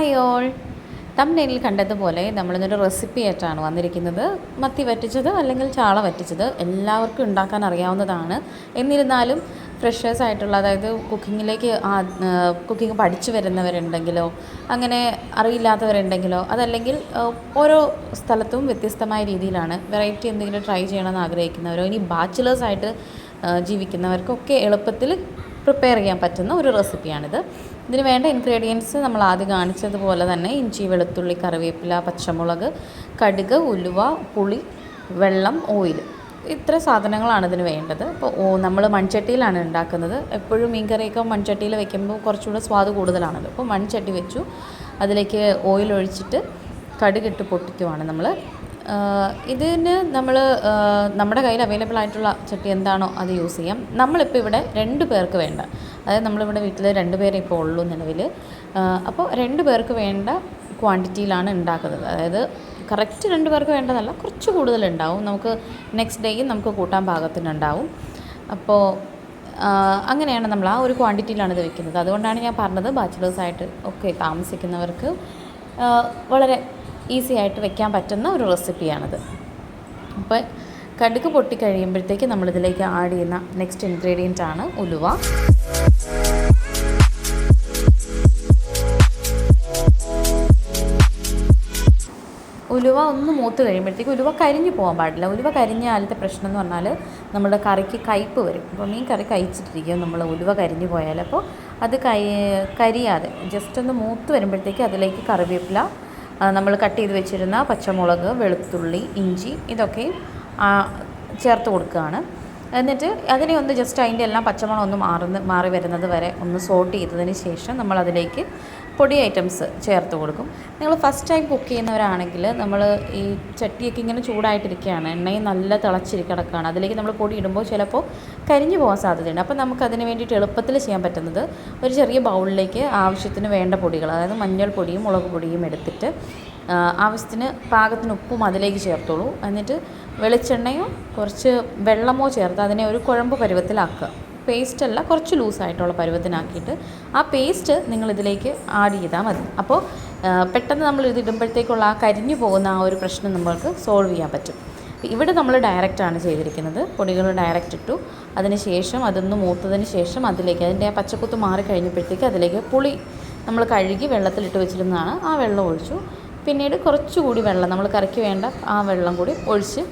Hi all തമ്മിലിൽ കണ്ടതുപോലെ നമ്മളിന്നൊരു recipe ആയിട്ടാണ് വന്നിരിക്കുന്നത്. മത്തി വറ്റിച്ചത് അല്ലെങ്കിൽ ചാള വറ്റിച്ചത് എല്ലാവർക്കും ഉണ്ടാക്കാൻ അറിയാവുന്നതാണ്. എന്നിരുന്നാലും ഫ്രഷേഴ്സ് ആയിട്ടുള്ള അതായത് കുക്കിങ്ങിലേക്ക് കുക്കിംഗ് പഠിച്ചു വരുന്നവരുണ്ടെങ്കിലോ അങ്ങനെ അറിയില്ലാത്തവരുണ്ടെങ്കിലോ അതല്ലെങ്കിൽ ഓരോ സ്ഥലത്തും വ്യത്യസ്തമായ രീതിയിലാണ് വെറൈറ്റി എന്തെങ്കിലും ട്രൈ ചെയ്യണമെന്ന് ആഗ്രഹിക്കുന്നവരോ ഇനി ബാച്ചിലേഴ്സായിട്ട് ജീവിക്കുന്നവർക്കൊക്കെ എളുപ്പത്തിൽ പ്രിപ്പയർ ചെയ്യാൻ പറ്റുന്ന ഒരു റെസിപ്പിയാണിത് ഇതിന് വേണ്ട ഇൻഗ്രീഡിയൻസ് നമ്മൾ ആദ്യം കാണിച്ചതുപോലെ തന്നെ ഇഞ്ചി വെളുത്തുള്ളി കറിവേപ്പില പച്ചമുളക് കടുക് ഉലുവ പുളി വെള്ളം ഓയിൽ ഇത്ര സാധനങ്ങളാണ് ഇതിന് വേണ്ടത്. അപ്പോൾ ഓ നമ്മൾ മൺചട്ടിയിലാണ് ഉണ്ടാക്കുന്നത്. എപ്പോഴും മീൻ കറിയൊക്കെ മൺചട്ടിയിൽ വെക്കുമ്പോൾ കുറച്ചുകൂടെ സ്വാദ് കൂടുതലാണല്ലോ അപ്പോൾ മൺചട്ടി വെച്ചു. അതിലേക്ക് ഓയിൽ ഒഴിച്ചിട്ട് കടുകിട്ട് പൊട്ടിക്കുവാണ് നമ്മൾ ഇതിന് നമ്മൾ നമ്മുടെ കയ്യിൽ അവൈലബിൾ ആയിട്ടുള്ള ചട്ടി എന്താണോ അത് യൂസ് ചെയ്യാം. നമ്മളിപ്പോൾ ഇവിടെ രണ്ട് പേർക്ക് വേണ്ട. അതായത് നമ്മളിവിടെ വീട്ടിൽ രണ്ട് പേരെ ഇപ്പോൾ ഉള്ളൂ നിലവിൽ അപ്പോൾ രണ്ട് പേർക്ക് വേണ്ട ക്വാണ്ടിറ്റിയിലാണ് ഉണ്ടാക്കുന്നത്. അതായത് കറക്റ്റ് രണ്ട് പേർക്ക് വേണ്ടതല്ല കുറച്ച് കൂടുതൽ ഉണ്ടാവും. നമുക്ക് നെക്സ്റ്റ് ഡേയും നമുക്ക് കൂട്ടാൻ പാകത്തിനുണ്ടാവും അപ്പോൾ അങ്ങനെയാണ് നമ്മൾ ആ ഒരു ക്വാണ്ടിറ്റിയിലാണ് ഇത് വെക്കുന്നത്. അതുകൊണ്ടാണ് ഞാൻ പറഞ്ഞത് ബാച്ചിലേഴ്സായിട്ട് ഒക്കെ താമസിക്കുന്നവർക്ക് വളരെ ഈസി ആയിട്ട് വെക്കാൻ പറ്റുന്ന ഒരു റെസിപ്പിയാണിത്. അപ്പോൾ കടുക് പൊട്ടി കഴിയുമ്പോഴത്തേക്ക് നമ്മളിതിലേക്ക് ആഡ് ചെയ്യുന്ന നെക്സ്റ്റ് ഇൻഗ്രീഡിയന്റ് ആണ് ഉലുവ. ഉലുവ ഒന്ന് മൂത്ത് കഴിയുമ്പോഴത്തേക്ക് ഉലുവ കരിഞ്ഞു പോകാൻ പാടില്ല. ഉലുവ കരിഞ്ഞ കാലത്തെ പ്രശ്നം എന്ന് പറഞ്ഞാൽ നമ്മുടെ കറിക്ക് കയ്പ്പ് വരും. അപ്പോൾ മീൻ കറി കഴിച്ചിട്ടിരിക്കും നമ്മൾ ഉലുവ കരിഞ്ഞു പോയാൽ അപ്പോൾ അത് കരിയാതെ ജസ്റ്റ് ഒന്ന് മൂത്ത് വരുമ്പോഴത്തേക്ക് അതിലേക്ക് കറിവേപ്പില നമ്മൾ കട്ട് ചെയ്ത് വെച്ചിരുന്ന പച്ചമുളക് വെളുത്തുള്ളി ഇഞ്ചി ഇതൊക്കെ ചേർത്ത് കൊടുക്കുകയാണ്. എന്നിട്ട് അതിനെ ഒന്ന് ജസ്റ്റ് അതിന്റെ എല്ലാം പച്ചമണം ഒന്ന് മാറുന്ന മാറി വരുന്നത് വരെ ഒന്ന് സോട്ട് ചെയ്തതിന് ശേഷം നമ്മൾ അതിലേക്ക് പൊടി ഐറ്റംസ് ചേർത്ത് കൊടുക്കും. നിങ്ങൾ ഫസ്റ്റ് ടൈം കുക്ക് ചെയ്യുന്നവരാണെങ്കിൽ നമ്മൾ ഈ ചട്ടിയൊക്കെ ഇങ്ങനെ ചൂടായിട്ടിരിക്കുകയാണ്. എണ്ണയും നല്ല തിളച്ചിരി കിടക്കുകയാണ്. അതിലേക്ക് നമ്മൾ പൊടി ഇടുമ്പോൾ ചിലപ്പോൾ കരിഞ്ഞു പോകാൻ സാധ്യതയുണ്ട്. അപ്പോൾ നമുക്ക് അതിന് വേണ്ടിയിട്ട് എളുപ്പത്തിൽ ചെയ്യാൻ പറ്റുന്നത് ഒരു ചെറിയ ബൗളിലേക്ക് ആവശ്യത്തിന് വേണ്ട പൊടികൾ അതായത് മഞ്ഞൾപ്പൊടിയും മുളക് പൊടിയും എടുത്തിട്ട് ആവശ്യത്തിന് പാകത്തിന് ഉപ്പും അതിലേക്ക് ചേർത്തോളൂ. എന്നിട്ട് വെളിച്ചെണ്ണയോ കുറച്ച് വെള്ളമോ ചേർത്ത് അതിനെ ഒരു കുഴമ്പ് പരുവത്തിലാക്കുക. പേസ്റ്റ് അല്ല കുറച്ച് ലൂസായിട്ടുള്ള പരുവത്തിനാക്കിയിട്ട് ആ പേസ്റ്റ് നിങ്ങളിതിലേക്ക് ആഡ് ചെയ്താൽ മതി. അപ്പോൾ പെട്ടെന്ന് നമ്മൾ ഇത് ഇടുമ്പോഴത്തേക്കുള്ള ആ കരിഞ്ഞു പോകുന്ന ആ ഒരു പ്രശ്നം നമ്മൾക്ക് സോൾവ് ചെയ്യാൻ പറ്റും. ഇവിടെ നമ്മൾ ഡയറക്റ്റ് ആണ് ചെയ്തിരിക്കുന്നത്. പൊടികൾ ഡയറക്റ്റ് ഇട്ടു. അതിന് ശേഷം അതൊന്ന് മൂത്തതിന് ശേഷം അതിലേക്ക് അതിന്റെ ആ പച്ചക്കുത്ത് മാറി കഴിഞ്ഞപ്പോഴത്തേക്ക് അതിലേക്ക് പുളി നമ്മൾ കഴുകി വെള്ളത്തിലിട്ട് വെച്ചിരുന്നതാണ്. ആ വെള്ളം ഒഴിച്ചു. പിന്നീട് കുറച്ചുകൂടി വെള്ളം നമ്മൾ കറിക്ക് വേണ്ട ആ വെള്ളം കൂടി ഒഴിച്ച്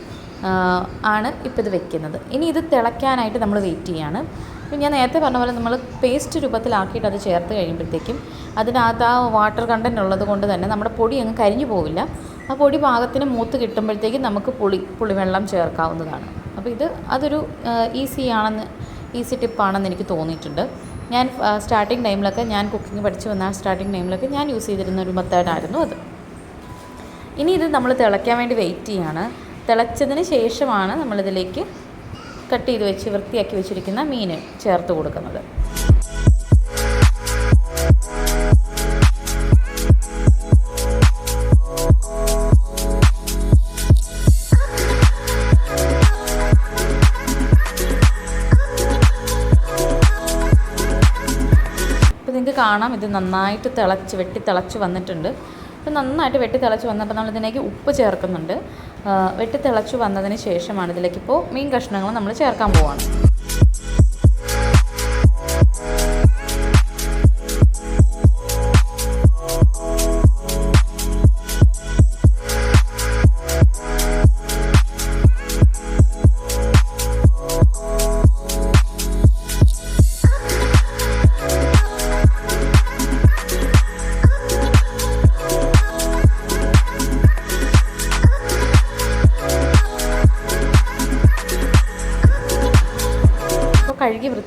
ആണ് ഇപ്പോൾ ഇത് വെക്കുന്നത്. ഇനി ഇത് തിളയ്ക്കാനായിട്ട് നമ്മൾ വെയിറ്റ് ചെയ്യാണ്. ഇപ്പം ഞാൻ നേരത്തെ പറഞ്ഞ പോലെ നമ്മൾ പേസ്റ്റ് രൂപത്തിലാക്കിയിട്ട് അത് ചേർത്ത് കഴിയുമ്പോഴത്തേക്കും അതിനകത്ത് ആ വാട്ടർ കണ്ടന്റ് ഉള്ളത് കൊണ്ട് തന്നെ നമ്മുടെ പൊടി അങ്ങ് കരിഞ്ഞു പോവില്ല. ആ പൊടി പാകത്തിന് മൂത്ത് കിട്ടുമ്പോഴത്തേക്കും നമുക്ക് പുളി പുളിവെള്ളം ചേർക്കാവുന്നതാണ്. അപ്പോൾ ഇത് അതൊരു ഈസി ആണെന്ന് ഈസി ടിപ്പാണെന്ന് എനിക്ക് തോന്നിയിട്ടുണ്ട്. ഞാൻ സ്റ്റാർട്ടിങ് ടൈമിലൊക്കെ ഞാൻ കുക്കിംഗ് പഠിച്ചു വന്ന സ്റ്റാർട്ടിങ് ടൈമിലൊക്കെ ഞാൻ യൂസ് ചെയ്തിരുന്ന ഒരു മെത്തേഡായിരുന്നു അത്. ഇനി ഇത് നമ്മൾ തിളയ്ക്കാൻ വേണ്ടി വെയിറ്റ് ചെയ്യാണ്. തിളച്ചതിന് ശേഷമാണ് നമ്മളിതിലേക്ക് കട്ട് ചെയ്ത് വെച്ച് വൃത്തിയാക്കി വെച്ചിരിക്കുന്ന മീൻ ചേർത്ത് കൊടുക്കുന്നത്. കാണാം ഇത് നന്നായിട്ട് തിളച്ച് വെട്ടി തിളച്ച് വന്നിട്ടുണ്ട്. അപ്പോൾ നന്നായിട്ട് വെട്ടി തിളച്ച് വന്നപ്പോൾ നമ്മൾ ഇതിലേക്ക് ഉപ്പ് ചേർക്കുന്നുണ്ട്. വെട്ടി തിളച്ച് വന്നതിന് ശേഷമാണ് ഇതിലേക്ക് ഇപ്പോൾ മീൻ കഷ്ണങ്ങൾ നമ്മൾ ചേർക്കാൻ പോവാണ്.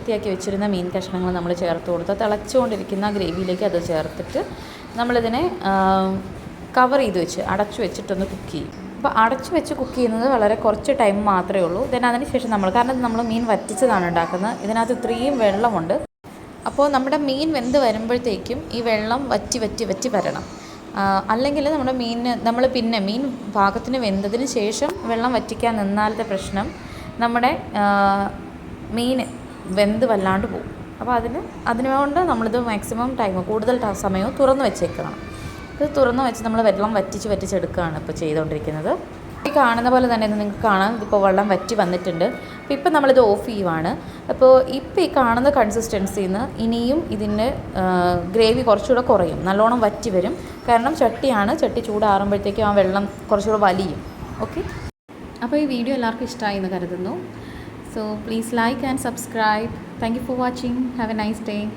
വൃത്തിയാക്കി വെച്ചിരുന്ന മീൻ കഷ്ണങ്ങൾ നമ്മൾ ചേർത്ത് കൊടുത്ത് തിളച്ചുകൊണ്ടിരിക്കുന്ന ഗ്രേവിയിലേക്ക് അത് ചേർത്തിട്ട് നമ്മളിതിനെ കവർ ചെയ്ത് വെച്ച് അടച്ചു വെച്ചിട്ടൊന്ന് കുക്ക് ചെയ്യും. അപ്പോൾ അടച്ചു വെച്ച് കുക്ക് ചെയ്യുന്നത് വളരെ കുറച്ച് ടൈം മാത്രമേ ഉള്ളൂ. ദെൻ അതിന് ശേഷം നമ്മൾ കാരണം നമ്മൾ മീൻ വറ്റിച്ചതാണ് ഉണ്ടാക്കുന്നത്. ഇതിനകത്ത് ഇത്രയും വെള്ളമുണ്ട്. അപ്പോൾ നമ്മുടെ മീൻ വെന്ത് വരുമ്പോഴത്തേക്കും ഈ വെള്ളം വറ്റി വറ്റി വറ്റി വരണം. അല്ലെങ്കിൽ നമ്മുടെ മീനിന് നമ്മൾ പിന്നെ മീൻ പാകത്തിന് വെന്തതിന് ശേഷം വെള്ളം വറ്റിക്കാൻ നിന്നാലത്തെ പ്രശ്നം നമ്മുടെ മീൻ വെന്ത് വല്ലാണ്ട് പോകും. അപ്പോൾ അതിന് അതിനുകൊണ്ട് നമ്മളിത് മാക്സിമം ടൈം കൂടുതൽ സമയവും തുറന്ന് വെച്ചേക്കണം. ഇത് തുറന്ന് വെച്ച് നമ്മൾ വെള്ളം വറ്റിച്ച് വറ്റിച്ചെടുക്കുകയാണ് ഇപ്പോൾ ചെയ്തുകൊണ്ടിരിക്കുന്നത്. ഈ കാണുന്ന പോലെ തന്നെ ഇത് നിങ്ങൾക്ക് കാണാം. ഇതിപ്പോൾ വെള്ളം വറ്റി വന്നിട്ടുണ്ട്. അപ്പോൾ ഇപ്പം നമ്മളിത് ഓഫ് ചെയ്യുവാണ്. അപ്പോൾ ഇപ്പോൾ ഈ കാണുന്ന കൺസിസ്റ്റൻസിയിൽ നിന്ന് ഇനിയും ഇതിന്റെ ഗ്രേവി കുറച്ചുകൂടെ കുറയും. നല്ലോണം വറ്റി വരും. കാരണം ചട്ടിയാണ്. ചട്ടി ചൂടാറുമ്പോഴത്തേക്കും ആ വെള്ളം കുറച്ചുകൂടെ വലിയും. ഓക്കെ? അപ്പോൾ ഈ വീഡിയോ എല്ലാവർക്കും ഇഷ്ടമായി എന്ന് കരുതുന്നു. So please like and subscribe. Thank you for watching. Have a nice day.